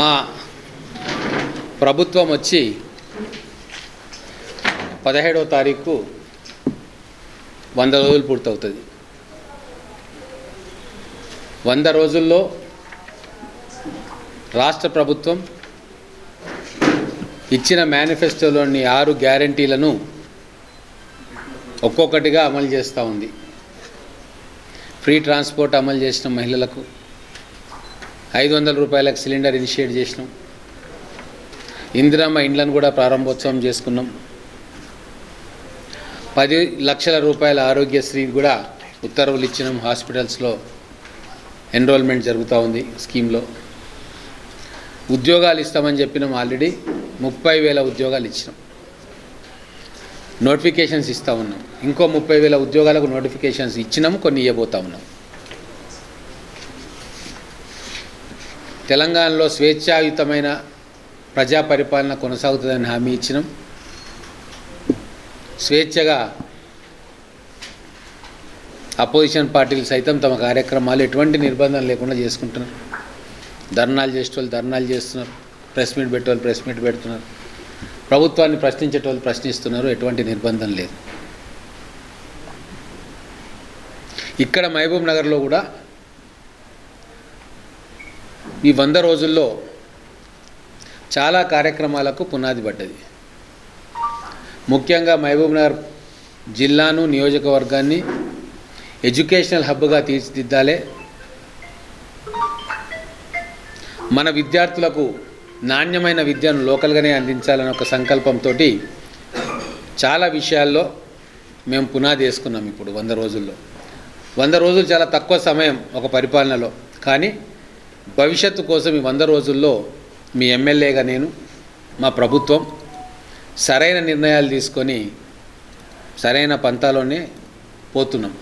మా ప్రభుత్వం వచ్చి పదిహేడవ తారీఖు వంద రోజులు పూర్తవుతుంది. వంద రోజుల్లో రాష్ట్ర ప్రభుత్వం ఇచ్చిన మేనిఫెస్టోలోని ఆరు గ్యారంటీలను ఒక్కొక్కటిగా అమలు చేస్తూ ఉంది. ఫ్రీ ట్రాన్స్పోర్ట్ అమలు చేసిన మహిళలకు ఐదు వందల రూపాయలకు సిలిండర్ ఇనిషియేట్ చేసినాం. ఇందిరమ్మ ఇండ్లను కూడా ప్రారంభోత్సవం చేసుకున్నాం. పది లక్షల రూపాయల ఆరోగ్యశ్రీ కూడా ఉత్తర్వులు ఇచ్చినాం హాస్పిటల్స్లో. ఎన్రోల్మెంట్ జరుగుతూ ఉంది స్కీమ్లో. ఉద్యోగాలు ఇస్తామని చెప్పినాం ఆల్రెడీ. ముప్పై వేల ఉద్యోగాలు ఇచ్చినాం. నోటిఫికేషన్స్ ఇస్తూ ఉన్నాం. ఇంకో ముప్పై వేల ఉద్యోగాలకు నోటిఫికేషన్స్ ఇచ్చినాము కొన్ని ఇవ్వబోతా ఉన్నాం. తెలంగాణలో స్వేచ్ఛాయుతమైన ప్రజా పరిపాలన కొనసాగుతుందని హామీ ఇచ్చినాం. స్వేచ్ఛగా అపోజిషన్ పార్టీలు సైతం తమ కార్యక్రమాలు ఎటువంటి నిర్బంధం లేకుండా చేసుకుంటున్నారు. ధర్నాలు చేసేటోళ్ళు ధర్నాలు చేస్తున్నారు. ప్రెస్ మీట్ పెట్టేవాళ్ళు ప్రెస్ మీట్ పెడుతున్నారు. ప్రభుత్వాన్ని ప్రశ్నించేటోళ్ళు ప్రశ్నిస్తున్నారు. ఎటువంటి నిర్బంధం లేదు. ఇక్కడ మహబూబ్ నగర్లో కూడా ఈ వంద రోజుల్లో చాలా కార్యక్రమాలకు పునాది పడ్డది. ముఖ్యంగా మహబూబ్నగర్ జిల్లాను నియోజకవర్గాన్ని ఎడ్యుకేషనల్ హబ్గా తీర్చిదిద్దాలే. మన విద్యార్థులకు నాణ్యమైన విద్యను లోకల్గానే అందించాలనే ఒక సంకల్పంతో చాలా విషయాల్లో మేము పునాది వేసుకున్నాం ఇప్పుడు వంద రోజుల్లో. వంద రోజులు చాలా తక్కువ సమయం ఒక పరిపాలనలో. కానీ భవిష్యత్తు కోసం ఈ వంద రోజుల్లో మీ ఎమ్మెల్యేగా నేను మా ప్రభుత్వం సరైన నిర్ణయాలు తీసుకొని సరైన పంతాలోనే పోతున్నాం.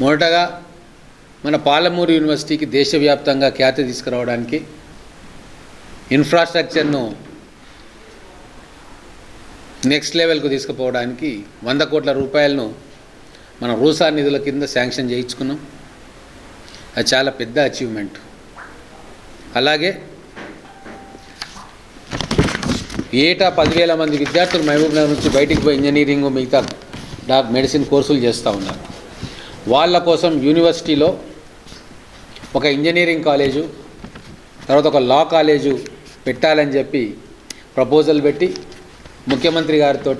మొదటగా మన పాలమూరు యూనివర్సిటీకి దేశవ్యాప్తంగా ఖ్యాతి తీసుకురావడానికి ఇన్ఫ్రాస్ట్రక్చర్ను నెక్స్ట్ లెవెల్కు తీసుకుపోవడానికి వంద కోట్ల రూపాయలను మన రూసా నిధుల కింద శాంక్షన్ చేయించుకున్నాం. అది చాలా పెద్ద అచీవ్మెంట్. అలాగే ఏటా పదివేల మంది విద్యార్థులు మహబూబ్నగర్ నుంచి బయటికి పోయి ఇంజనీరింగ్ మిగతా డాక్ మెడిసిన్ కోర్సులు చేస్తూ ఉన్నారు. వాళ్ళ కోసం యూనివర్సిటీలో ఒక ఇంజనీరింగ్ కాలేజు తర్వాత ఒక లా కాలేజు పెట్టాలని చెప్పి ప్రపోజల్ పెట్టి ముఖ్యమంత్రి గారితో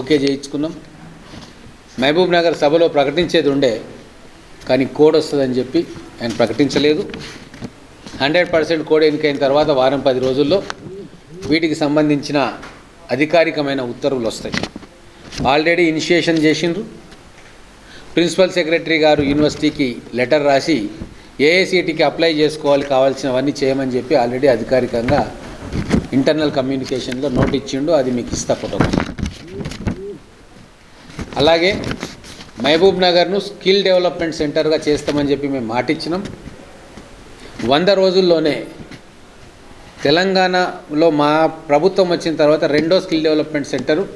ఓకే చేయించుకున్నాం. మహబూబ్ నగర్ సభలో ప్రకటించేది ఉండే కానీ కోడ్ వస్తుందని చెప్పి ఆయన ప్రకటించలేదు. హండ్రెడ్ పర్సెంట్ కోడ్ ఎన్నికైన తర్వాత వారం పది రోజుల్లో వీటికి సంబంధించిన అధికారికమైన ఉత్తర్వులు వస్తాయి. ఆల్రెడీ ఇనిషియేషన్ చేసిండ్రు. ప్రిన్సిపల్ సెక్రటరీ గారు యూనివర్సిటీకి లెటర్ రాసి ఏఐసిటికి అప్లై చేసుకోవాలి కావాల్సినవన్నీ చేయమని చెప్పి ఆల్రెడీ అధికారికంగా ఇంటర్నల్ కమ్యూనికేషన్లో నోట్ ఇచ్చిండు. అది మీకు ఇస్తా ఫోటో. అలాగే మహబూబ్ నగర్ను స్కిల్ డెవలప్మెంట్ సెంటర్గా చేస్తామని చెప్పి మేము మాటిచ్చినాం. వంద రోజుల్లోనే తెలంగాణలో మా ప్రభుత్వం వచ్చిన తర్వాత రెండో స్కిల్ డెవలప్మెంట్ సెంటరు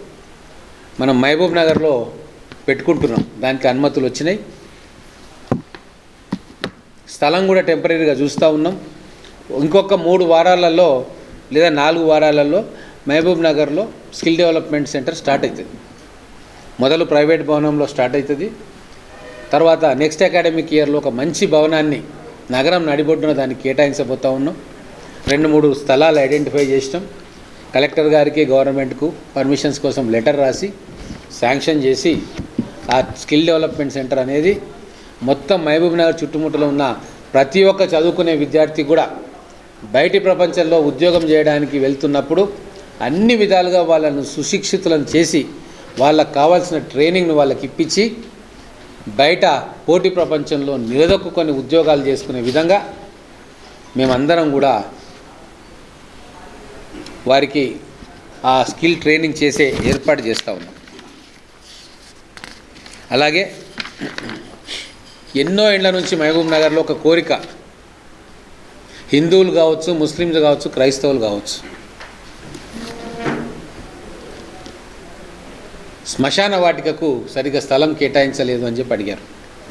మనం మహబూబ్ నగర్లో పెట్టుకుంటున్నాం. దానికి అనుమతులు వచ్చినాయి. స్థలం కూడా టెంపరీగా చూస్తూ ఉన్నాం. ఇంకొక మూడు వారాలలో లేదా నాలుగు వారాలలో మహబూబ్ నగర్లో స్కిల్ డెవలప్మెంట్ సెంటర్ స్టార్ట్ అవుతుంది. మొదలు ప్రైవేట్ భవనంలో స్టార్ట్ అవుతుంది. తర్వాత నెక్స్ట్ అకాడమిక్ ఇయర్లో ఒక మంచి భవనాన్ని నగరం నడిబొడ్డున దాన్ని కేటాయించబోతా ఉన్నాం. రెండు మూడు స్థలాలు ఐడెంటిఫై చేసినాం. కలెక్టర్ గారికి గవర్నమెంట్కు పర్మిషన్స్ కోసం లెటర్ రాసి శాంక్షన్ చేసి ఆ స్కిల్ డెవలప్మెంట్ సెంటర్ అనేది మొత్తం మహబూబ్ నగర్ చుట్టుముట్టలో ఉన్న ప్రతి ఒక్క చదువుకునే విద్యార్థి కూడా బయటి ప్రపంచంలో ఉద్యోగం చేయడానికి వెళ్తున్నప్పుడు అన్ని విధాలుగా వాళ్ళను సుశిక్షితులను చేసి వాళ్ళకు కావాల్సిన ట్రైనింగ్ను వాళ్ళకి ఇప్పించి బయట పోటీ ప్రపంచంలో నిలదొక్కుని ఉద్యోగాలు చేసుకునే విధంగా మేమందరం కూడా వారికి ఆ స్కిల్ ట్రైనింగ్ చేసే ఏర్పాటు చేస్తూ ఉన్నాం. అలాగే ఎన్నో ఏండ్ల నుంచి మహబూబ్ నగర్లో ఒక కోరిక. హిందువులు కావచ్చు ముస్లింలు కావచ్చు క్రైస్తవులు కావచ్చు. శ్మశాన వాటికకు సరిగ్గా స్థలం కేటాయించలేదు అని చెప్పి అడిగారు.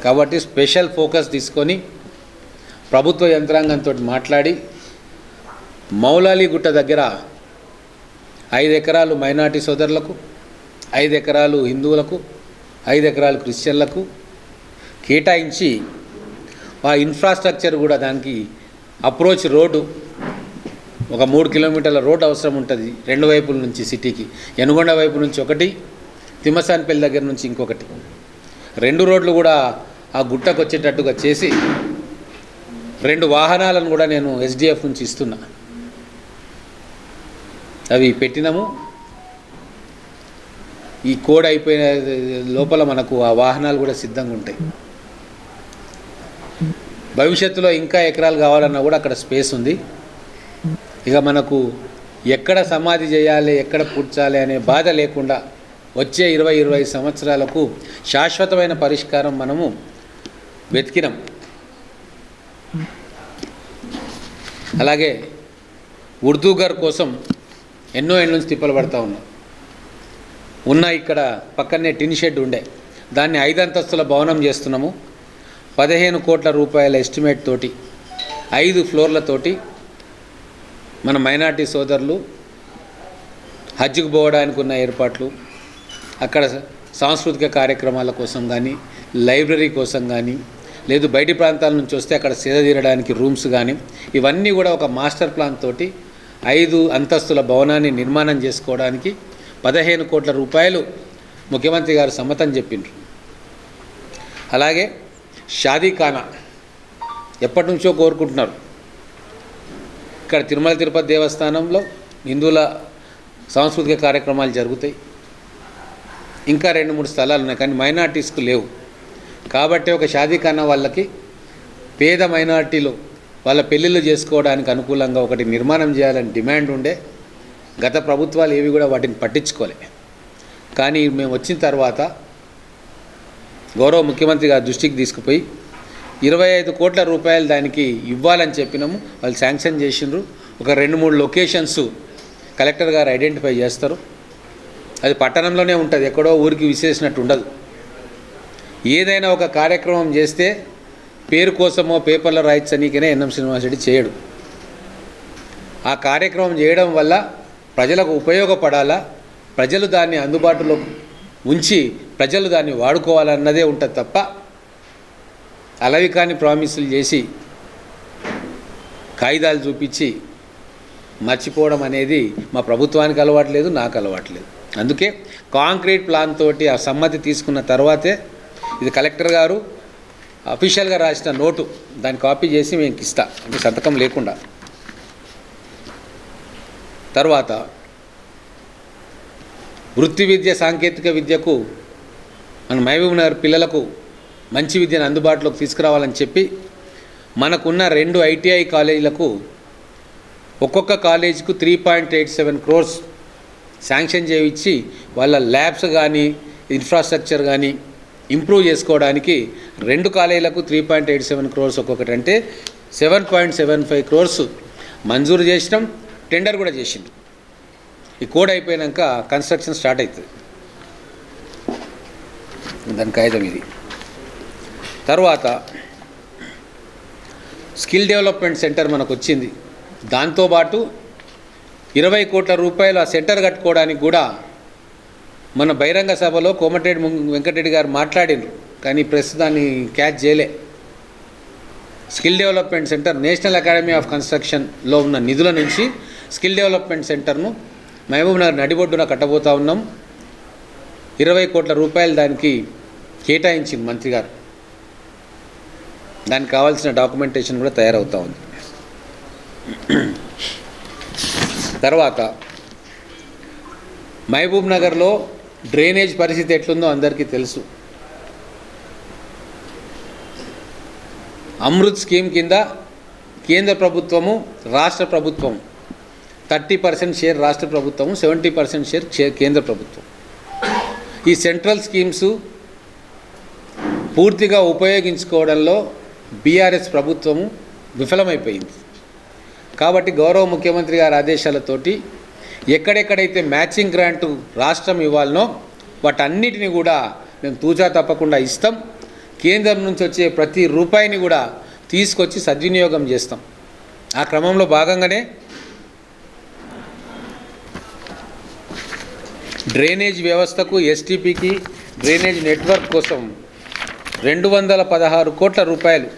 కాబట్టి స్పెషల్ ఫోకస్ తీసుకొని ప్రభుత్వ యంత్రాంగంతో మాట్లాడి మౌలాలీగుట్ట దగ్గర ఐదు ఎకరాలు మైనార్టీ సోదరులకు ఐదు ఎకరాలు హిందువులకు ఐదు ఎకరాలు క్రిస్టియన్లకు కేటాయించి ఆ ఇన్ఫ్రాస్ట్రక్చర్ కూడా దానికి అప్రోచ్ రోడ్డు ఒక మూడు కిలోమీటర్ల రోడ్ అవసరం ఉంటుంది రెండు వైపుల నుంచి సిటీకి. ఎనుగొండ వైపు నుంచి ఒకటి తిమ్మసానిపల్లి దగ్గర నుంచి ఇంకొకటి. రెండు రోడ్లు కూడా ఆ గుట్టకు వచ్చేటట్టుగా చేసి రెండు వాహనాలను కూడా నేను ఎస్డిఎఫ్ నుంచి ఇస్తున్నా. అవి పెట్టినాము. ఈ కోడ్ అయిపోయిన లోపల మనకు ఆ వాహనాలు కూడా సిద్ధంగా ఉంటాయి. భవిష్యత్తులో ఇంకా ఎకరాలు కావాలన్నా కూడా అక్కడ స్పేస్ ఉంది. ఇక మనకు ఎక్కడ సమాధి చేయాలి ఎక్కడ పూడ్చాలి అనే బాధ లేకుండా వచ్చే ఇరవై ఇరవై సంవత్సరాలకు శాశ్వతమైన పరిష్కారం మనము వెతికినాం. అలాగే ఉర్దూ గారు కోసం ఎన్నో ఏళ్ళ నుంచి తిప్పలు పడతా ఉన్నాం. ఉన్న ఇక్కడ పక్కనే టిన్ షెడ్ ఉండే. దాన్ని ఐదు అంతస్తుల భవనం చేస్తున్నాము. పదిహేను కోట్ల రూపాయల ఎస్టిమేట్ తోటి ఐదు ఫ్లోర్లతోటి మన మైనార్టీ సోదరులు హజ్కి పోవడానికి ఉన్న ఏర్పాట్లు అక్కడ సాంస్కృతిక కార్యక్రమాల కోసం కానీ లైబ్రరీ కోసం కానీ లేదు బయటి ప్రాంతాల నుంచి వస్తే అక్కడ సేద తీరడానికి రూమ్స్ కానీ ఇవన్నీ కూడా ఒక మాస్టర్ ప్లాన్ తోటి ఐదు అంతస్తుల భవనాన్ని నిర్మాణం చేసుకోవడానికి పదిహేను కోట్ల రూపాయలు ముఖ్యమంత్రి గారు సమ్మతం చెప్పిండ్రు. అలాగే షాదీఖానా ఎప్పటి నుంచో కోరుకుంటున్నారు. ఇక్కడ తిరుమల తిరుపతి దేవస్థానంలో హిందువుల సాంస్కృతిక కార్యక్రమాలు జరుగుతాయి. ఇంకా రెండు మూడు స్థలాలు ఉన్నాయి కానీ మైనార్టీస్కు లేవు. కాబట్టి ఒక షాదీఖానా వాళ్ళకి పేద మైనార్టీలు వాళ్ళ పెళ్ళిళ్ళు చేసుకోవడానికి అనుకూలంగా ఒకటి నిర్మాణం చేయాలని డిమాండ్ ఉండే గత ప్రభుత్వాలు ఏవి కూడా వాటిని పట్టించుకోలే. కానీ మేము వచ్చిన తర్వాత గౌరవ ముఖ్యమంత్రి గారి దృష్టికి తీసుకుపోయి ఇరవై ఐదు కోట్ల రూపాయలు దానికి ఇవ్వాలని చెప్పినాము. వాళ్ళు శాంక్షన్ చేసిండ్రు. ఒక రెండు మూడు లొకేషన్స్ కలెక్టర్ గారు ఐడెంటిఫై చేస్తారు. అది పట్టణంలోనే ఉంటుంది ఎక్కడో ఊరికి విసేసినట్టు ఉండదు. ఏదైనా ఒక కార్యక్రమం చేస్తే పేరు కోసమో పేపర్లో రాయించనీకనే ఎన్ఎం శ్రీనివాసరెడ్డి చేయడు. ఆ కార్యక్రమం చేయడం వల్ల ప్రజలకు ఉపయోగపడాలా ప్రజలు దాన్ని అందుబాటులో ఉంచి ప్రజలు దాన్ని వాడుకోవాలన్నదే ఉంటుంది తప్ప అలవి కాని ప్రామిసులు చేసి కాగితాలు చూపించి మర్చిపోవడం అనేది మా ప్రభుత్వానికి అలవాట్లేదు నాకు అలవాట్లేదు అందుకే కాంక్రీట్ ప్లాన్ తోటి ఆ సమ్మతి తీసుకున్న తర్వాతే ఇది కలెక్టర్ గారు అఫీషియల్గా రాసిన నోటు. దాన్ని కాపీ చేసి మేము ఇస్తా. అంటే సంతకం లేకుండా. తర్వాత వృత్తి విద్య సాంకేతిక విద్యకు మన మహబూబ్ నగర్ పిల్లలకు మంచి విద్యను అందుబాటులోకి తీసుకురావాలని చెప్పి మనకున్న రెండు ఐటీఐ కాలేజీలకు ఒక్కొక్క కాలేజీకు three point eight seven crores sanction చేయించి వాళ్ళ ల్యాబ్స్ కానీ ఇన్ఫ్రాస్ట్రక్చర్ కానీ ఇంప్రూవ్ చేసుకోవడానికి రెండు కాలేజీలకు three point eight seven crores ఒక్కొక్కటి అంటే seven point seven five crores మంజూరు చేసినాం టెండర్ కూడా చేసింది ఈ కోడ్ అయిపోయాక కన్స్ట్రక్షన్ స్టార్ట్ అవుతుంది దాని కాగితం ఇది. తర్వాత స్కిల్ డెవలప్మెంట్ సెంటర్ మనకు వచ్చింది. దాంతోపాటు ఇరవై కోట్ల రూపాయలు ఆ సెంటర్ కట్టుకోవడానికి కూడా మన బహిరంగ సభలో కోమటిరెడ్డి వెంకటరెడ్డి గారు మాట్లాడినారు కానీ ప్రెస్ దాన్ని క్యాచ్ చేయలే. Skill development centre national academy of కన్స్ట్రక్షన్లో ఉన్న నిధుల నుంచి స్కిల్ డెవలప్మెంట్ సెంటర్ను మహబూబ్ నగర్ నడిబొడ్డున కట్టబోతా ఉన్నాం. ఇరవై కోట్ల రూపాయలు దానికి కేటాయించింది మంత్రి గారు. దానికి కావాల్సిన డాక్యుమెంటేషన్ కూడా తయారవుతూ ఉంది. తర్వాత మహబూబ్ నగర్లో డ్రైనేజ్ పరిస్థితి ఎట్లుందో అందరికీ తెలుసు. అమృత్ స్కీమ్ కింద కేంద్ర ప్రభుత్వము రాష్ట్ర ప్రభుత్వం థర్టీ పర్సెంట్ షేర్ రాష్ట్ర ప్రభుత్వము సెవెంటీ పర్సెంట్ షేర్ షేర్ కేంద్ర ప్రభుత్వం. ఈ సెంట్రల్ స్కీమ్స్ పూర్తిగా ఉపయోగించుకోవడంలో బీఆర్ఎస్ ప్రభుత్వము విఫలమైపోయింది. కాబట్టి గౌరవ ముఖ్యమంత్రి గారి ఆదేశాలతోటి ఎక్కడెక్కడైతే మ్యాచింగ్ గ్రాంట్ రాష్ట్రం ఇవ్వాలనో వాటన్నిటిని కూడా మేము తూచా తప్పకుండా ఇస్తాం. కేంద్రం నుంచి వచ్చే ప్రతి రూపాయిని కూడా తీసుకొచ్చి సద్వినియోగం చేస్తాం. ఆ క్రమంలో భాగంగానే డ్రైనేజ్ వ్యవస్థకు ఎస్టీపీకి డ్రైనేజ్ నెట్వర్క్ కోసం రెండు వందల పదహారు కోట్ల రూపాయలు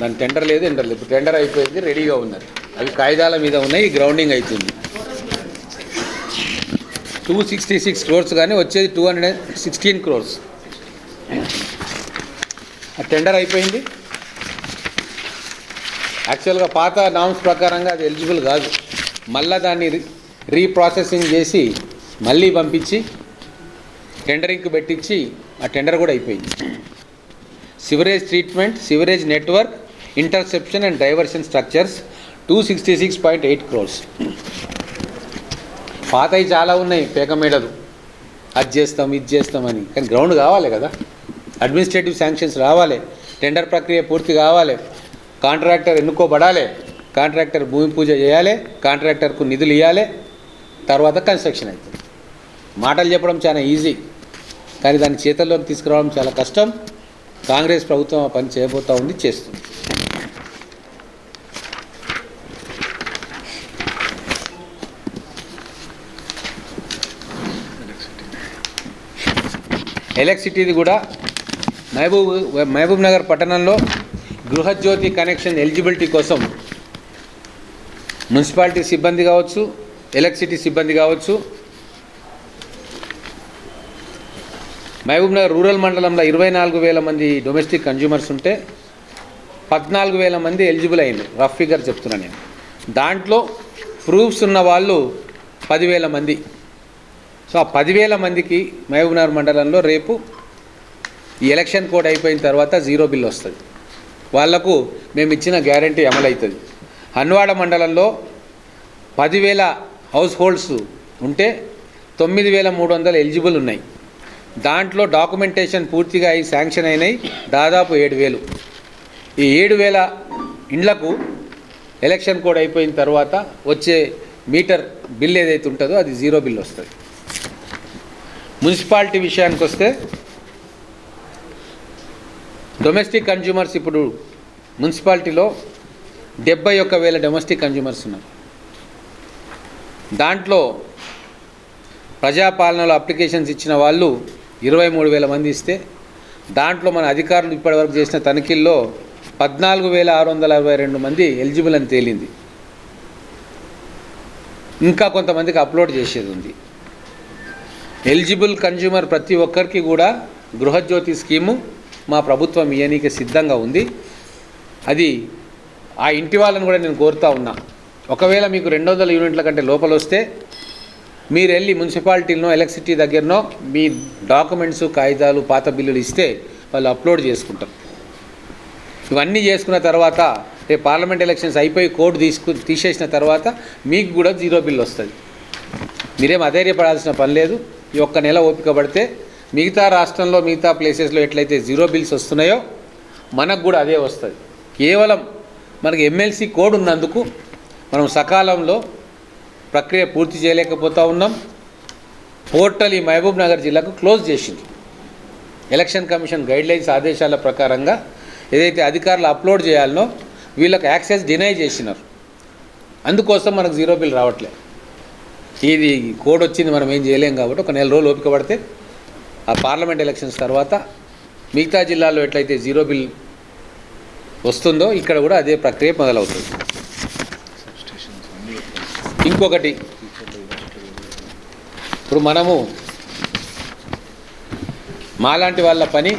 దాని టెండర్ లేదు ఎంటర్ లేదు. ఇప్పుడు టెండర్ అయిపోయింది రెడీగా ఉన్నది. అవి కాగితాల మీద ఉన్నాయి గ్రౌండింగ్ అవుతుంది టూ సిక్స్టీ సిక్స్ క్రోర్స్ కానీ వచ్చేది టూ హండ్రెడ్ సిక్స్టీన్ క్రోర్స్ ఆ టెండర్ అయిపోయింది. యాక్చువల్గా పాత నామ్స్ ప్రకారంగా అది ఎలిజిబుల్ కాదు. మళ్ళా దాన్ని రీ- రీప్రాసెసింగ్ చేసి మళ్ళీ పంపించి టెండరింగ్కి పెట్టించి ఆ టెండర్ కూడా అయిపోయింది. Sewerage treatment sewerage network interception and diversion structures two sixty six point eight crores పాతవి చాలా ఉన్నాయి పేక మేడలు. అది చేస్తాం ఇది చేస్తామని కానీ గ్రౌండ్ కావాలి కదా. అడ్మినిస్ట్రేటివ్ శాంక్షన్స్ రావాలి. టెండర్ ప్రక్రియ పూర్తి కావాలి. కాంట్రాక్టర్ ఎన్నుకోబడాలి. కాంట్రాక్టర్ భూమి పూజ చేయాలి. కాంట్రాక్టర్కు నిధులు ఇవ్వాలి తర్వాత కన్స్ట్రక్షన్ అవుతుంది మాటలు చెప్పడం చాలా ఈజీ కానీ దాన్ని చేతల్లోకి తీసుకురావడం చాలా కష్టం. కాంగ్రెస్ ప్రభుత్వం ఆ పని చేయబోతా ఉంది చేస్తుంది. ఎలక్ట్రిసిటీది కూడా మహబూబ్ మహబూబ్ నగర్ పట్టణంలో గృహజ్యోతి కనెక్షన్ ఎలిజిబిలిటీ కోసం మున్సిపాలిటీ సిబ్బంది కావచ్చు ఎలక్ట్రిసిటీ సిబ్బంది కావచ్చు మహబూబ్ నగర్ రూరల్ మండలంలో ఇరవై నాలుగు వేల మంది డొమెస్టిక్ కన్జ్యూమర్స్ ఉంటే పద్నాలుగు వేల మంది ఎలిజిబుల్ అయింది రఫ్ ఫిగర్ చెప్తున్నా నేను. దాంట్లో ప్రూఫ్స్ ఉన్న వాళ్ళు పదివేల మంది. సో ఆ పదివేల మందికి మహబూబ్నగర్ మండలంలో రేపు ఈ ఎలక్షన్ కోడ్ అయిపోయిన తర్వాత జీరో బిల్ వస్తుంది. వాళ్ళకు మేము ఇచ్చిన గ్యారంటీ అమలవుతుంది. హన్వాడ మండలంలో పదివేల హౌస్ హోల్డ్స్ ఉంటే తొమ్మిది వేల మూడు వందలు ఎలిజిబుల్ ఉన్నాయి. దాంట్లో డాక్యుమెంటేషన్ పూర్తిగా అయి శాంక్షన్ అయినాయి. దాదాపు ఏడు వేలు. ఈ ఏడు వేల ఇండ్లకు ఎలక్షన్ కోడ్ అయిపోయిన తర్వాత వచ్చే మీటర్ బిల్ ఏదైతే ఉంటుందో అది జీరో బిల్ వస్తుంది. మున్సిపాలిటీ విషయానికి వస్తే డొమెస్టిక్ కన్జ్యూమర్స్ ఇప్పుడు మున్సిపాలిటీలో డెబ్బై ఒక్క వేల డొమెస్టిక్ కన్జ్యూమర్స్ ఉన్నారు. దాంట్లో ప్రజాపాలనలో అప్లికేషన్స్ ఇచ్చిన వాళ్ళు ఇరవై మూడు వేల మంది ఇస్తే దాంట్లో మన అధికారులు ఇప్పటివరకు చేసిన తనిఖీల్లో పద్నాలుగు వేల ఆరు వందల అరవై రెండు మంది ఎలిజిబుల్ అని తేలింది. ఇంకా కొంతమందికి అప్లోడ్ చేసేది ఉంది. ఎలిజిబుల్ కన్జ్యూమర్ ప్రతి ఒక్కరికి కూడా గృహజ్యోతి స్కీము మా ప్రభుత్వం ఇయనీకి సిద్ధంగా ఉంది. అది ఆ ఇంటి వాళ్ళని కూడా నేను కోరుతా ఉన్నా. ఒకవేళ మీకు రెండు వందల యూనిట్ల కంటే లోపల వస్తే మీరు వెళ్ళి మున్సిపాలిటీలో ఎలక్ట్రిసిటీ దగ్గరనో మీ డాక్యుమెంట్స్ కాగితాలు పాత బిల్లులు ఇస్తే వాళ్ళు అప్లోడ్ చేసుకుంటారు. ఇవన్నీ చేసుకున్న తర్వాత రేపు పార్లమెంట్ ఎలక్షన్స్ అయిపోయి కోర్టు తీసుకు తీసేసిన తర్వాత మీకు కూడా జీరో బిల్ వస్తుంది. మీరేం అధైర్యపడాల్సిన పని లేదు. ఈ ఒక్క నెల ఓపిక పడితే మిగతా రాష్ట్రంలో మిగతా ప్లేసెస్లో ఎట్లయితే జీరో బిల్స్ వస్తున్నాయో మనకు కూడా అదే వస్తుంది. కేవలం మనకి ఎమ్మెల్సీ కోడ్ ఉన్నందుకు మనం సకాలంలో ప్రక్రియ పూర్తి చేయలేకపోతా ఉన్నాం. పోర్టల్ ఈ మహబూబ్ నగర్ జిల్లాకు క్లోజ్ చేసింది. ఎలక్షన్ కమిషన్ గైడ్లైన్స్ ఆదేశాల ప్రకారంగా ఏదైతే అధికారులు అప్లోడ్ చేయాలనో వీళ్ళకి యాక్సెస్ డినై చేసినారు. అందుకోసం మనకు జీరో బిల్ రావట్లేదు. ఇది కోడ్ వచ్చింది మనం ఏం చేయలేం కాబట్టి ఒక నెల రోజులు ఓపిక పడితే ఆ పార్లమెంట్ ఎలక్షన్స్ తర్వాత మిగతా జిల్లాల్లో ఎట్లయితే జీరో బిల్ వస్తుందో ఇక్కడ కూడా అదే ప్రక్రియ మొదలవుతుంది. ఇంకొకటి ఇప్పుడు మనము మాలాంటి వాళ్ళ పని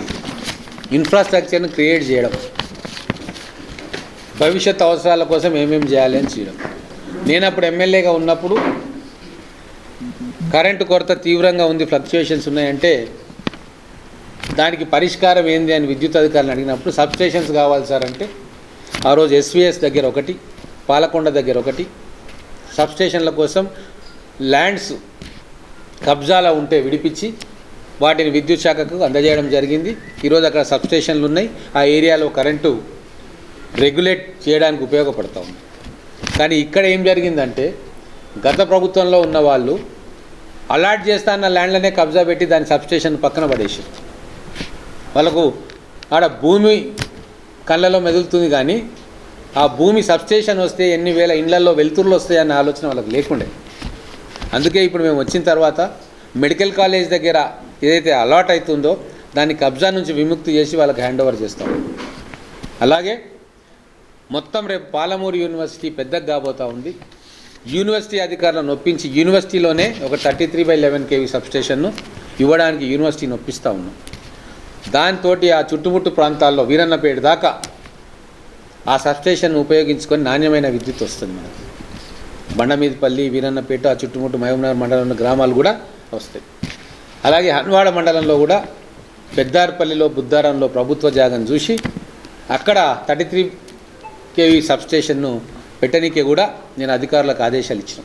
ఇన్ఫ్రాస్ట్రక్చర్ని క్రియేట్ చేయడం భవిష్యత్ అవసరాల కోసం ఏమేమి చేయాలి అని చేయడం నేను అప్పుడు ఎమ్మెల్యేగా ఉన్నప్పుడు కరెంటు కొరత తీవ్రంగా ఉంది ఫ్లక్చుయేషన్స్ ఉన్నాయంటే దానికి పరిష్కారం ఏంది అని విద్యుత్ అధికారులను అడిగినప్పుడు సబ్స్టేషన్స్ కావాలి సార్ అంటే ఆ రోజు ఎస్విఎస్ దగ్గర ఒకటి పాలకొండ దగ్గర ఒకటి సబ్స్టేషన్ల కోసం ల్యాండ్స్ కబ్జాలా ఉంటే విడిపించి వాటిని విద్యుత్ శాఖకు అందజేయడం జరిగింది. ఈరోజు అక్కడ సబ్స్టేషన్లు ఉన్నాయి. ఆ ఏరియాలో కరెంటు రెగ్యులేట్ చేయడానికి ఉపయోగపడతా ఉంది. కానీ ఇక్కడ ఏం జరిగిందంటే గత ప్రభుత్వంలో ఉన్న వాళ్ళు అలాట్ చేస్తా అన్న ల్యాండ్లనే కబ్జా పెట్టి దాని సబ్స్టేషన్ పక్కన పడేసి. వాళ్ళకు ఆడ భూమి కళ్ళలో మెదులుతుంది కానీ ఆ భూమి సబ్స్టేషన్ వస్తే ఎన్ని వేల ఇండ్లలో వెలుతురులు వస్తాయన్న ఆలోచన వాళ్ళకి లేకుండే. అందుకే ఇప్పుడు మేము వచ్చిన తర్వాత మెడికల్ కాలేజ్ దగ్గర ఏదైతే అలాట్ అవుతుందో దాన్ని కబ్జా నుంచి విముక్తి చేసి వాళ్ళకి హ్యాండ్ ఓవర్ చేస్తాం. అలాగే మొత్తం రేపు పాలమూరు యూనివర్సిటీ పెద్దగా కాబోతూ ఉంది. యూనివర్సిటీ అధికారులను ఒప్పించి యూనివర్సిటీలోనే ఒక thirty three by eleven KV సబ్స్టేషన్ను ఇవ్వడానికి యూనివర్సిటీని ఒప్పిస్తూ ఉన్నాం. దాంతో ఆ చుట్టుముట్టు ప్రాంతాల్లో వీరన్నపేట దాకా ఆ సబ్స్టేషన్ ఉపయోగించుకొని నాణ్యమైన విద్యుత్ వస్తుంది మనకి. బండమీదపల్లి వీరన్నపేట ఆ చుట్టుముట్టు మహబూబ్నగర్ మండలంలో గ్రామాలు కూడా వస్తాయి. అలాగే హన్వాడ మండలంలో కూడా పెద్దార్పల్లిలో బుద్ధారంలో ప్రభుత్వ జాగం చూసి అక్కడ థర్టీ త్రీ కేవీ సబ్స్టేషన్ను పెట్టనీకే కూడా నేను అధికారులకు ఆదేశాలు ఇచ్చిన.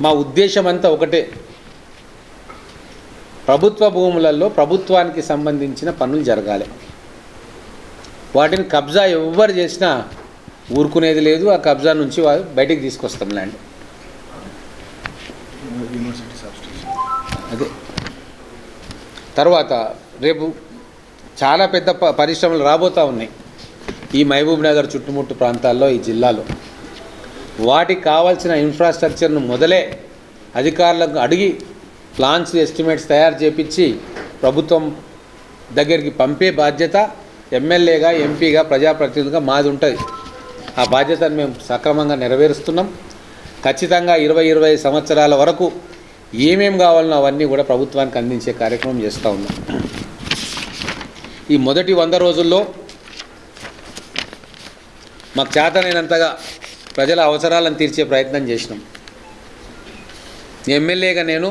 మా ఉద్దేశం అంతా ఒకటే. ప్రభుత్వ భూములలో ప్రభుత్వానికి సంబంధించిన పనులు జరగాలి. వాటిని కబ్జా ఎవ్వరు చేసినా ఊరుకునేది లేదు. ఆ కబ్జా నుంచి వారు బయటికి తీసుకొస్తాం ల్యాండ్. అదే. తర్వాత రేపు చాలా పెద్ద ప- పరిశ్రమలు రాబోతూ ఉన్నాయి. ఈ మహబూబ్ నగర్ చుట్టుముట్టు ప్రాంతాల్లో ఈ జిల్లాలో. వాటికి కావాల్సిన ఇన్ఫ్రాస్ట్రక్చర్ను మొదలే అధికారులకు అడిగి ప్లాన్స్ ఎస్టిమేట్స్ తయారు చేపించి ప్రభుత్వం దగ్గరికి పంపే బాధ్యత ఎమ్మెల్యేగా ఎంపీగా ప్రజాప్రతినిధులుగా మాది ఉంటుంది. ఆ బాధ్యతను మేము సక్రమంగా నెరవేరుస్తున్నాం. ఖచ్చితంగా ఇరవై ఇరవై సంవత్సరాల వరకు ఏమేం కావాలనో అవన్నీ కూడా ప్రభుత్వానికి అందించే కార్యక్రమం చేస్తూ ఉన్నాం. ఈ మొదటి వంద రోజుల్లో మాకు చేతనైనంతగా ప్రజల అవసరాలను తీర్చే ప్రయత్నం చేసినాం. ఎమ్మెల్యేగా నేను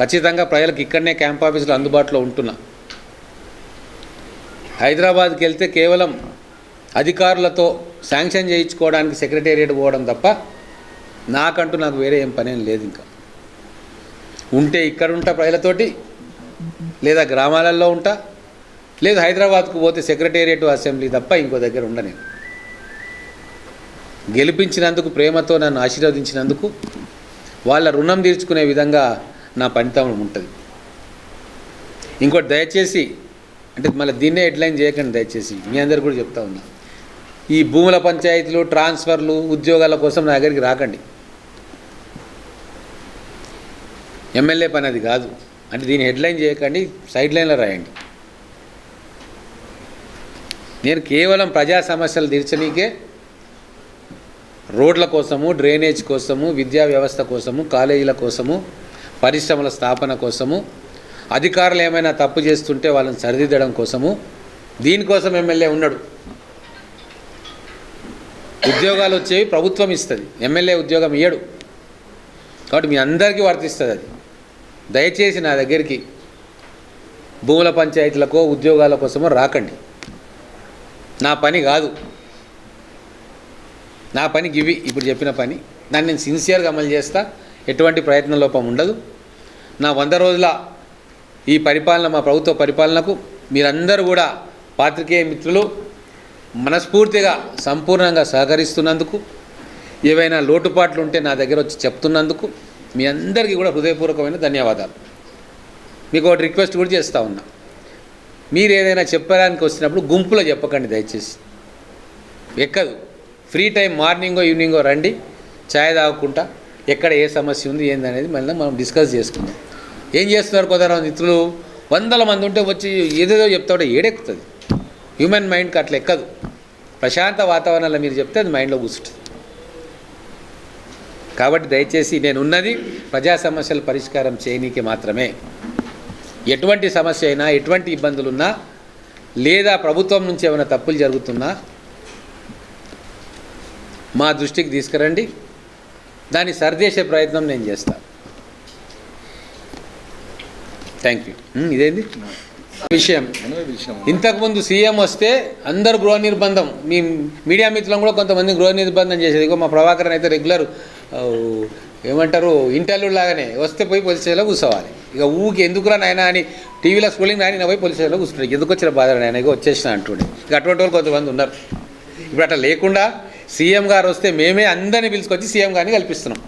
ఖచ్చితంగా ప్రజలకు ఇక్కడనే క్యాంప్ ఆఫీసులు అందుబాటులో ఉంటున్నా. హైదరాబాద్కి వెళ్తే కేవలం అధికారులతో శాంక్షన్ చేయించుకోవడానికి సెక్రటేరియట్ పోవడం తప్ప నాకంటూ నాకు వేరే ఏం పనేం లేదు ఇంకా. ఉంటే ఇక్కడ ఉంటా ప్రజలతోటి లేదా గ్రామాలలో ఉంటా లేదా హైదరాబాద్కు పోతే సెక్రటేరియట్ అసెంబ్లీ తప్ప ఇంకో దగ్గర ఉండను గెలిపించినందుకు ప్రేమతో నన్ను ఆశీర్వదించినందుకు వాళ్ళ రుణం తీర్చుకునే విధంగా నా పనితనం ఉంటుంది. ఇంకోటి దయచేసి అంటే మళ్ళీ దీన్నే హెడ్లైన్ చేయకండి దయచేసి. మీ అందరు కూడా చెప్తా ఉన్నా. ఈ భూముల పంచాయతీలు ట్రాన్స్ఫర్లు ఉద్యోగాల కోసం నా దగ్గరికి రాకండి. ఎమ్మెల్యే పని అది కాదు. అంటే దీన్ని హెడ్లైన్ చేయకండి సైడ్ లైన్లో రాయండి. నేను కేవలం ప్రజా సమస్యలు తీర్చనీకే రోడ్ల కోసము డ్రైనేజ్ కోసము విద్యా వ్యవస్థ కోసము కాలేజీల కోసము పరిశ్రమల స్థాపన కోసము అధికారులు ఏమైనా తప్పు చేస్తుంటే వాళ్ళని సరిదిద్దడం కోసము దీనికోసం ఎమ్మెల్యే ఉన్నాడు. ఉద్యోగాలు వచ్చేవి ప్రభుత్వం ఇస్తుంది ఎమ్మెల్యే ఉద్యోగం ఇయ్యడు. కాబట్టి మీ అందరికీ వర్తిస్తుంది అది. దయచేసి నా దగ్గరికి భూముల పంచాయతీలకో ఉద్యోగాల కోసమో రాకండి. నా పని కాదు. నా పని గివి ఇప్పుడు చెప్పిన పని. దాన్ని నేను సిన్సియర్గా అమలు చేస్తా. ఎటువంటి ప్రయత్న లోపం ఉండదు. నా వంద రోజుల ఈ పరిపాలన మా ప్రభుత్వ పరిపాలనకు మీరందరూ కూడా పాత్రికేయ మిత్రులు మనస్ఫూర్తిగా సంపూర్ణంగా సహకరిస్తున్నందుకు ఏవైనా లోటుపాట్లు ఉంటే నా దగ్గర వచ్చి చెప్తున్నందుకు మీ అందరికీ కూడా హృదయపూర్వకమైన ధన్యవాదాలు. మీకు ఒకటి రిక్వెస్ట్ కూడా చేస్తూ ఉన్నా. మీరు ఏదైనా చెప్పడానికి వచ్చినప్పుడు గుంపులో చెప్పకండి దయచేసి. ఎక్కదు. ఫ్రీ టైం మార్నింగో ఈవినింగో రండి ఛాయ్ తాగుకుంటా. ఎక్కడ ఏ సమస్య ఉంది ఏందనేది మళ్ళీ మనం డిస్కస్ చేసుకుందాం. ఏం చేస్తున్నారు కొందరు మిత్రులు? వందల మంది ఉంటే వచ్చి ఏదేదో చెప్తాడో ఏడెక్కుతుంది. హ్యూమన్ మైండ్కి అట్లా ఎక్కదు. ప్రశాంత వాతావరణంలో మీరు చెప్తే అది మైండ్లో కూర్చుంటుంది. కాబట్టి దయచేసి నేను ఉన్నది ప్రజా సమస్యల పరిష్కారం చేయనీకి మాత్రమే. ఎటువంటి సమస్య అయినా ఎటువంటి ఇబ్బందులున్నా లేదా ప్రభుత్వం నుంచి ఏమైనా తప్పులు జరుగుతున్నా మా దృష్టికి తీసుకురండి. దాన్ని సరిచేసే ప్రయత్నం నేను చేస్తాను థ్యాంక్ యూ ఇదేంది? విషయం. ఇంతకుముందు సీఎం వస్తే అందరు గృహ నిర్బంధం. మీ మీడియా మిత్రులను కూడా కొంతమంది గృహ నిర్బంధం చేసేది. మా ప్రభాకరన్ అయితే రెగ్యులర్ ఏమంటారు ఇంటర్వ్యూ లాగానే వస్తే పోయి పోలీస్ స్టేషన్లో కూర్చోవాలి. ఇక ఊకి ఎందుకురా నాయన అని టీవీలో స్కూలింగ్ నాయన పోయి పోలీస్ స్టేషన్లో కూర్చుంటాడు. ఎందుకు వచ్చిన బాధ నాయన? ఇక వచ్చేసిన అంటుండే. ఇక అటువంటి వాళ్ళు కొంతమంది ఉన్నారు. ఇప్పుడు అట్లా లేకుండా సీఎం గారు వస్తే మేమే అందరినీ పిలుచుకొచ్చి సీఎం గారిని కల్పిస్తున్నాం.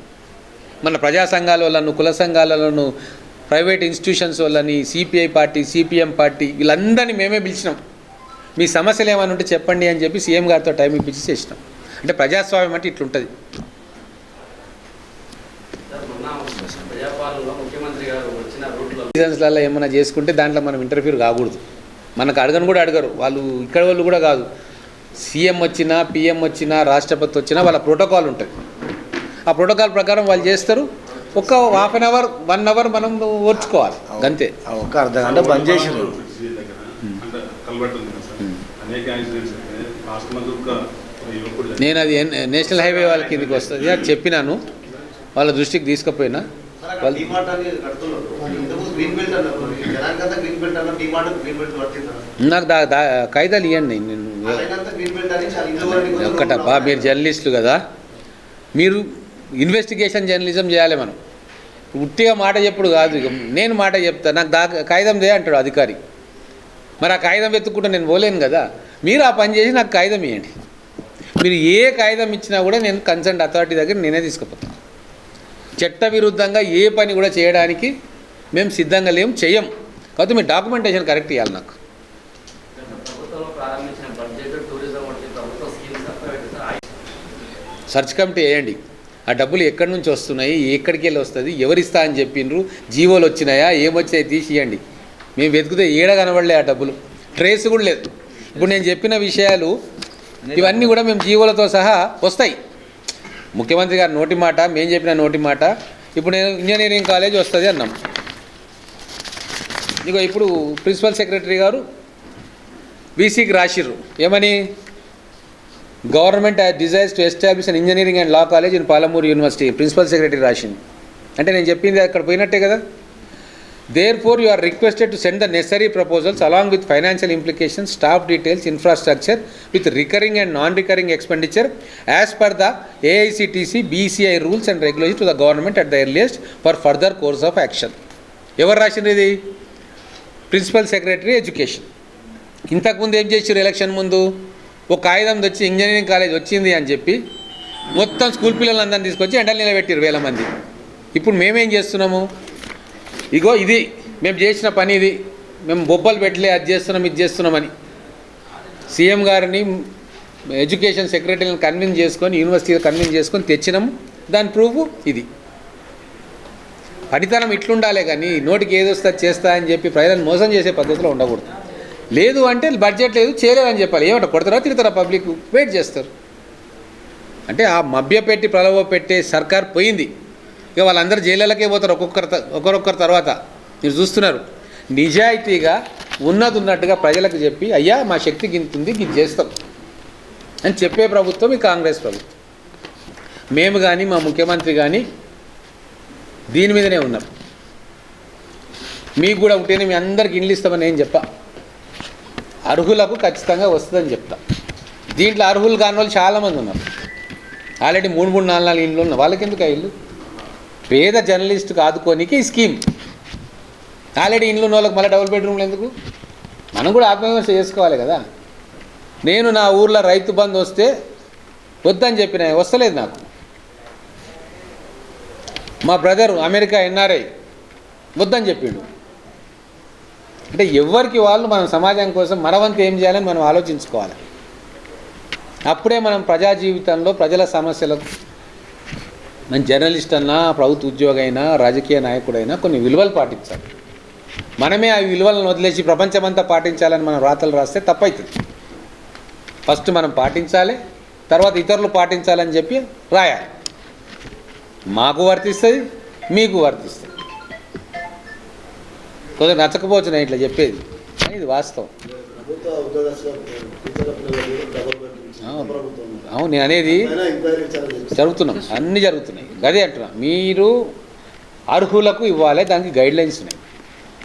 మన ప్రజా సంఘాల వాళ్ళను కుల సంఘాలను ప్రైవేట్ ఇన్స్టిట్యూషన్స్ వాళ్ళని సిపిఐ పార్టీ సిపిఎం పార్టీ వీళ్ళందరినీ మేమే పిలిచినాం. మీ సమస్యలు ఏమైనా ఉంటే చెప్పండి అని చెప్పి సీఎం గారితో టైం ఇప్పించి చేసినాం. అంటే ప్రజాస్వామ్యం అంటే ఇట్లుంటుంది. సీజన్స్లలో ఏమైనా చేసుకుంటే దాంట్లో మనం ఇంటర్ఫీర్ కాకూడదు. మనకు అడగను కూడా అడగరు. వాళ్ళు ఇక్కడ వాళ్ళు కూడా కాదు. సీఎం వచ్చినా పిఎం వచ్చినా రాష్ట్రపతి వచ్చినా వాళ్ళ ప్రోటోకాల్ ఉంటుంది. ఆ ప్రోటోకాల్ ప్రకారం వాళ్ళు చేస్తారు. ఒక half an hour one hour మనం ఓర్చుకోవాలి. అంతే. ఆ ఒక్క అర్ధ గంట బంద్ ఒక యువకుడు నేను అది నేషనల్ హైవే వాళ్ళ కిందకి వస్తుంది. అది చెప్పినాను. వాళ్ళ దృష్టికి తీసుకుపోయినా. నాకు దా దా కాగితాలు ఇవ్వండి నేను ఒక్కటబ్బా మీరు జర్నలిస్టులు కదా. మీరు ఇన్వెస్టిగేషన్ జర్నలిజం చేయాలి మనం. ఉట్టిగా మాట చెప్పుడు కాదు నేను మాట చెప్తా. నాకు దా కాగితం దే అంటాడు అధికారి. మరి ఆ కాగితం వెతుక్కుంటే నేను పోలేను కదా. మీరు ఆ పని చేసి నాకు కాగితం ఇవ్వండి మీరు ఏ కాగితం ఇచ్చినా కూడా నేను కన్సర్న్ అథారిటీ దగ్గర నేనే తీసుకుపోతాను చట్ట విరుద్ధంగా ఏ పని కూడా చేయడానికి మేము సిద్ధంగా లేము చెయ్యం కాబట్టి మీ డాక్యుమెంటేషన్ కరెక్ట్ ఇవ్వాలి నాకు. సర్చ్ కమిటీ వేయండి. ఆ డబ్బులు ఎక్కడి నుంచి వస్తున్నాయి ఎక్కడికి వెళ్ళి వస్తుంది ఎవరిస్తా అని చెప్పిండ్రు జీవోలు వచ్చినాయా ఏమొచ్చాయి తీసియండి. మేము వెతికితే ఏడ కనబడలే ఆ డబ్బులు. ట్రేస్ కూడా లేదు. ఇప్పుడు నేను చెప్పిన విషయాలు ఇవన్నీ కూడా మేము జీవోలతో సహా వస్తాయి. ముఖ్యమంత్రి గారి నోటి మాట మేము చెప్పిన నోటి మాట ఇప్పుడు నేను ఇంజనీరింగ్ కాలేజ్ వస్తుంది అన్నాం. ఇక ఇప్పుడు ప్రిన్సిపల్ సెక్రటరీ గారు వీసీకి రాసిర్రు. ఏమని? Government desires to establish an engineering and law college in Palamuru university principal secretary రాసింది. అంటే నేను చెప్పింది అక్కడ పోయినట్టే కదా? Therefore you are requested to send the necessary proposals along with financial implications staff details infrastructure with recurring and non recurring expenditure as per the AICTE BCI rules and regulation to the government at the earliest for further course of action ఎవరు రాసింది ఇది? Principal secretary education ఇంతకుముందు ఏం చేసారు election ముందు? ఒక ఆయుధం తెచ్చి ఇంజనీరింగ్ కాలేజ్ వచ్చింది అని చెప్పి మొత్తం స్కూల్ పిల్లలందరినీ తీసుకొచ్చి ఎండలు నిలబెట్టారు వేల మంది. ఇప్పుడు మేమేం చేస్తున్నాము? ఇగో ఇది మేము చేసిన పని ఇది. మేము బొబ్బలు పెట్టలే అది చేస్తున్నాం ఇది చేస్తున్నామని సీఎం గారిని ఎడ్యుకేషన్ సెక్రటరీని కన్విన్స్ చేసుకొని యూనివర్సిటీ కన్విన్స్ చేసుకొని తెచ్చినాము దాని ప్రూఫ్ ఇది. పనితనం ఇట్లుండాలే కానీ నోటికి ఏది వస్తే అది చేస్తా అని చెప్పి ప్రజలను మోసం చేసే పద్ధతిలో ఉండకూడదు. లేదు అంటే బడ్జెట్ లేదు చేయలేదని చెప్పాలి. ఏమంట కొడతారా తిడతారా పబ్లిక్? వెయిట్ చేస్తారు. అంటే ఆ మభ్య పెట్టి ప్రలోభ పెట్టే సర్కార్ పోయింది. ఇక వాళ్ళందరూ జైళ్ళకే పోతారు ఒక్కొక్కరు ఒకరొక్కరు తర్వాత. మీరు చూస్తున్నారు. నిజాయితీగా ఉన్నది ఉన్నట్టుగా ప్రజలకు చెప్పి అయ్యా మా శక్తి గింతుంది ఇది చేస్తాం. అని చెప్పే ప్రభుత్వం ఈ కాంగ్రెస్ ప్రభుత్వం. మేము కానీ మా ముఖ్యమంత్రి కానీ దీని మీదనే ఉన్నాం. మీకు కూడా ఉంటేనే మీ అందరికి ఇండ్లు ఇస్తామని ఏం చెప్పా. అర్హులకు ఖచ్చితంగా వస్తుందని చెప్తా. దీంట్లో అర్హులు కాని వాళ్ళు చాలామంది ఉన్నారు. ఆల్రెడీ మూడు మూడు నాలుగు నాలుగు ఇండ్లు ఉన్నారు వాళ్ళకి ఎందుకు ఆ ఇల్లు? పేద జర్నలిస్టుకు ఆదుకోనికి ఈ స్కీమ్. ఆల్రెడీ ఇండ్లు ఉన్న వాళ్ళకి మళ్ళీ డబుల్ బెడ్రూమ్లు ఎందుకు? మనం కూడా ఆత్మవిమర్శ చేసుకోవాలి కదా. నేను నా ఊర్లో రైతు బంధు వస్తే వద్దని చెప్పిన వస్తలేదు నాకు. మా బ్రదర్ అమెరికా ఎన్ఆర్ఐ వద్దని చెప్పిండు. అంటే ఎవరికి వాళ్ళు మనం సమాజం కోసం మనవంతు ఏం చేయాలని మనం ఆలోచించుకోవాలి. అప్పుడే మనం ప్రజా జీవితంలో ప్రజల సమస్యలకు మన జర్నలిస్ట్ అన్నా ప్రభుత్వ ఉద్యోగి అయినా రాజకీయ నాయకుడైనా కొన్ని విలువలు పాటించాలి. మనమే ఆ విలువలను వదిలేసి ప్రపంచమంతా పాటించాలని మనం రాతలు రాస్తే తప్పవుతుంది ఫస్ట్ మనం పాటించాలి తర్వాత ఇతరులు పాటించాలని చెప్పి రాయాలి. మాకు వర్తిస్తుంది మీకు వర్తిస్తుంది. కొద్దిగా నచ్చకపోవచ్చు నేను ఇట్లా చెప్పేది ఇది వాస్తవం. అవును. నేను అనేది. జరుగుతున్నాం అన్నీ జరుగుతున్నాయి. అదే అంటున్నా మీరు అర్హులకు ఇవ్వాలి దానికి గైడ్ లైన్స్ ఉన్నాయి.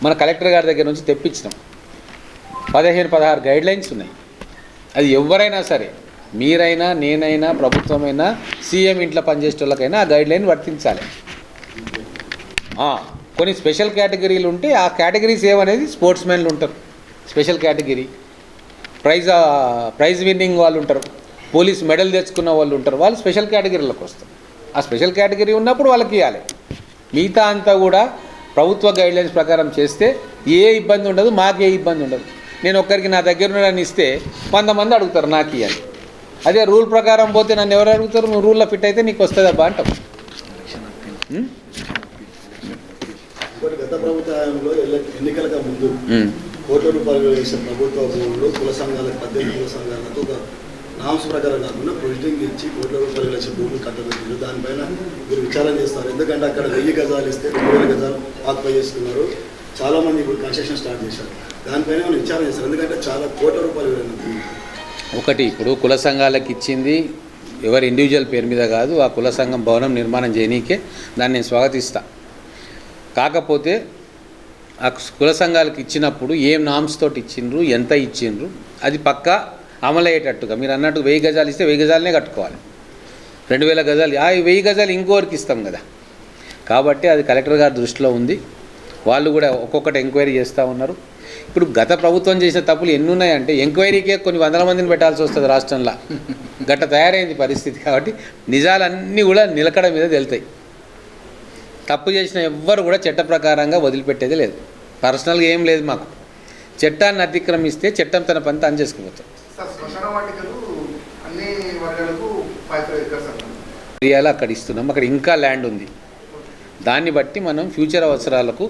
మన కలెక్టర్ గారి దగ్గర నుంచి తెప్పించినాం. పదిహేను పదహారు గైడ్ లైన్స్ ఉన్నాయి. అది ఎవరైనా సరే మీరైనా నేనైనా ప్రభుత్వమైనా సీఎం ఇంట్లో పనిచేసే వాళ్ళకైనా ఆ గైడ్ లైన్ వర్తించాలి కొన్ని స్పెషల్ కేటగిరీలు ఉంటే ఆ కేటగిరీస్ ఏమనేది స్పోర్ట్స్ మెన్లు ఉంటారు. Special category prize prize winning వాళ్ళు ఉంటారు. పోలీస్ మెడల్ తెచ్చుకున్న వాళ్ళు ఉంటారు. వాళ్ళు స్పెషల్ కేటగిరీలోకి వస్తారు. ఆ స్పెషల్ కేటగిరీ ఉన్నప్పుడు వాళ్ళకి ఇవ్వాలి మిగతా అంతా కూడా ప్రభుత్వ గైడ్లైన్స్ ప్రకారం చేస్తే ఏ ఇబ్బంది ఉండదు మాకు ఏ ఇబ్బంది ఉండదు. నేను ఒక్కరికి నా దగ్గర ఉన్నాడని ఇస్తే వంద మంది అడుగుతారు నాకు ఇవ్వాలి అదే రూల్ ప్రకారం పోతే నన్ను ఎవరు అడుగుతారు? నువ్వు రూల్లో ఫిట్ అయితే నీకు వస్తుందబ్బా అంటాం గత ప్రభుత్వ హయాంలో ఎల్ల- ఎన్నికలకు ముందు. కోట్ల రూపాయలు వేసిన ప్రభుత్వ భూములు కుల సంఘాలకు పద్దెనిమిది కుల సంఘాలకు ఒక నామ్స్ ప్రకారం కాకుండా ప్రొజెక్టింగ్ ఇచ్చి కోట్ల రూపాయల లక్ష భూములు కట్టబెట్టారు దానిపైన మీరు విచారణ చేస్తారు. ఎందుకంటే అక్కడ వెయ్యి గజాలు ఇస్తే రెండు వేల గజాలు ఆక్యుపై చేసుకున్నారు. చాలామంది ఇప్పుడు కన్స్ట్రక్షన్ స్టార్ట్ చేశారు. దానిపైన మనం విచారణ చేస్తారు? ఎందుకంటే చాలా కోట్ల రూపాయలు విలువైన ఒకటి ఇప్పుడు కుల సంఘాలకు ఇచ్చింది ఎవరి ఇండివిజువల్ పేరు మీద కాదు ఆ కుల సంఘం భవనం నిర్మాణం చేయనీకే దాన్ని నేను స్వాగతిస్తా. కాకపోతే ఆ కుల సంఘాలకు ఇచ్చినప్పుడు ఏం నామ్స్ తోటి ఇచ్చిండ్రు ఎంత ఇచ్చిండ్రు అది పక్కా అమలయ్యేటట్టుగా. మీరు అన్నట్టు వెయ్యి గజాలు ఇస్తే వెయ్యి గజాలనే కట్టుకోవాలి. రెండు వేల గజాలు ఆ వెయ్యి గజాలు ఇంకోరికి ఇస్తాం కదా. కాబట్టి అది కలెక్టర్ గారి దృష్టిలో ఉంది. వాళ్ళు కూడా ఒక్కొక్కటి ఎంక్వైరీ చేస్తూ ఉన్నారు. ఇప్పుడు గత ప్రభుత్వం చేసిన తప్పులు ఎన్ని ఉన్నాయంటే ఎంక్వైరీకే కొన్ని వందల మందిని పెట్టాల్సి వస్తుంది రాష్ట్రంలో. గట్ట తయారైంది పరిస్థితి కాబట్టి నిజాలన్నీ కూడా నిలకడ మీద తెలుతాయి. తప్పు చేసిన ఎవ్వరు కూడా చట్ట ప్రకారంగా వదిలిపెట్టేది లేదు. పర్సనల్గా ఏం లేదు మాకు. చట్టాన్ని అతిక్రమిస్తే చట్టం తన పని తాను చేసుకుపోతాం సార్ శ్మశాన వాటికలు అన్ని వర్గాలకు ఏరియాలో అక్కడ ఇస్తున్నాం. అక్కడ ఇంకా ల్యాండ్ ఉంది. దాన్ని బట్టి మనం ఫ్యూచర్ అవసరాలకు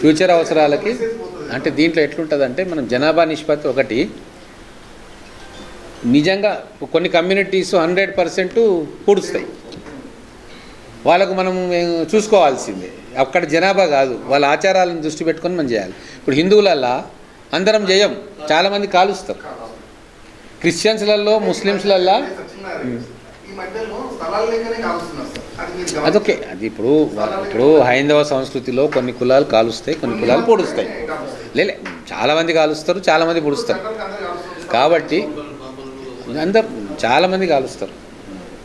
ఫ్యూచర్ అవసరాలకి అంటే దీంట్లో ఎట్లుంటుందంటే మనం జనాభా నిష్పత్తి ఒకటి. నిజంగా కొన్ని కమ్యూనిటీస్ హండ్రెడ్ పర్సెంట్ పూడుస్తాయి. వాళ్ళకు మనం చూసుకోవాల్సిందే. అక్కడ జనాభా కాదు. వాళ్ళ ఆచారాలను దృష్టి పెట్టుకొని మనం చేయాలి. ఇప్పుడు హిందువులల్లా అందరం చేయం చాలామంది కాలుస్తారు. క్రిస్టియన్స్లలో ముస్లిమ్స్లల్లా అది అదొకే. అది ఇప్పుడు ఇప్పుడు హైందవ సంస్కృతిలో కొన్ని కులాలు కాలుస్తాయి కొన్ని కులాలు పొడుస్తాయి. లేలే చాలామంది కాలుస్తారు చాలామంది పొడుస్తారు. కాబట్టి అందరు చాలామంది కాలుస్తారు.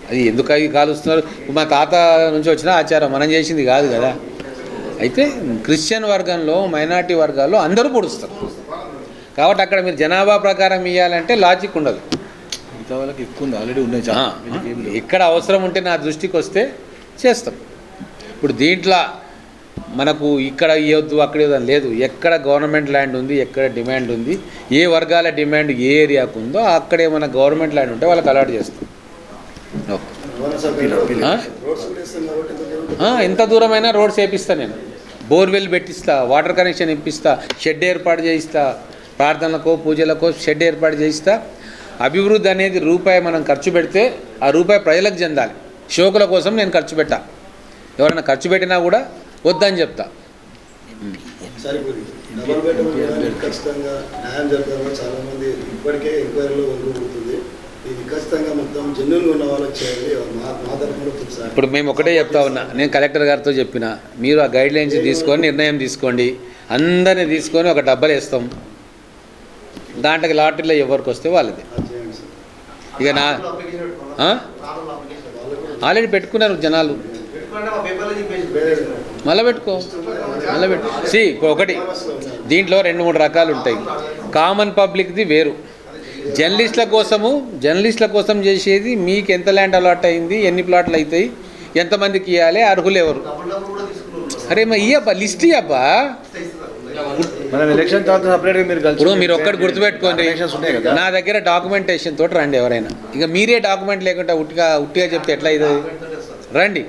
అది ఎందుకు అవి కాలుస్తున్నారు? మా తాత నుంచి వచ్చిన ఆచారం మనం చేసింది కాదు కదా. అయితే క్రిస్టియన్ వర్గంలో మైనార్టీ వర్గాల్లో అందరూ పొడుస్తారు. కాబట్టి అక్కడ మీరు జనాభా ప్రకారం ఇవ్వాలంటే లాజిక్ ఉండదు. మిగతా వాళ్ళకి ఎక్కువ ఉంది ఆల్రెడీ ఉన్నాయి. ఎక్కడ అవసరం ఉంటే నా దృష్టికి వస్తే చేస్తాం. ఇప్పుడు దీంట్లో మనకు ఇక్కడ ఇవ్వద్దు అక్కడ ఇవ్వద్దు లేదు. ఎక్కడ గవర్నమెంట్ ల్యాండ్ ఉంది ఎక్కడ డిమాండ్ ఉంది ఏ వర్గాల డిమాండ్ ఏ ఏరియాకు ఉందో అక్కడ ఏమైనా గవర్నమెంట్ ల్యాండ్ ఉంటే వాళ్ళకి అలాట్ చేస్తాం. ఎంత దూరమైనా రోడ్స్ వేపిస్తా నేను. బోర్వెల్ పెట్టిస్తా వాటర్ కనెక్షన్ ఇప్పిస్తా షెడ్ ఏర్పాటు చేయిస్తా. ప్రార్థనలకో పూజలకో షెడ్ ఏర్పాటు చేయిస్తా. అభివృద్ధి అనేది రూపాయి మనం ఖర్చు పెడితే ఆ రూపాయి ప్రజలకు చెందాలి. షోకుల కోసం నేను ఖర్చు పెట్టా. ఎవరైనా ఖర్చు పెట్టినా కూడా వద్దని చెప్తా. ఇప్పుడు మేము ఒకటే చెప్తా ఉన్నా. నేను కలెక్టర్ గారితో చెప్పిన మీరు ఆ గైడ్ లైన్స్ తీసుకొని నిర్ణయం తీసుకోండి. అందరినీ తీసుకొని ఒక డబ్బలు వేస్తాం. దాంట్లోకి లాటరీలో ఎవరికి వస్తే వాళ్ళది. ఇక నా ఆల్రెడీ పెట్టుకున్నారు జనాలు. మళ్ళీ పెట్టుకో. మళ్ళీ పెట్టు. సి ఒకటి. దీంట్లో రెండు మూడు రకాలు ఉంటాయి. కామన్ పబ్లిక్ది వేరు. జర్నలిస్టుల కోసము జర్నలిస్టుల కోసం చేసేది మీకు ఎంత ల్యాండ్ అలాట్ అయింది ఎన్ని ప్లాట్లు అవుతాయి ఎంతమందికి ఇవ్వాలి అర్హులు ఎవరు? అరే మా ఇయ్యబ్బా లిస్ట్ ఇయ్యబ్బా. మనం ఎలక్షన్ తర్వాత సపరేట్గా మీరు కలిసి ఇప్పుడు మీరు ఒక్కటి గుర్తుపెట్టుకోండి. ఎలక్షన్స్ ఉన్నాయి కదా. నా దగ్గర డాక్యుమెంటేషన్ తోటి రండి ఎవరైనా. ఇక మీరే డాక్యుమెంట్ లేకుండా ఉట్టిగా ఉట్టిగా చెప్తే ఎట్లా అవుతుంది రండి.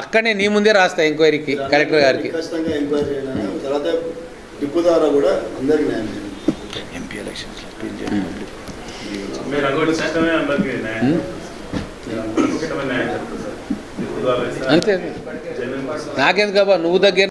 అక్కడనే నీ ముందే రాస్తా ఎంక్వైరీకి కలెక్టర్ గారికి. ఎంపీ ఎలక్షన్స్ అంతే. నాకెందుకు నువ్వు దగ్గర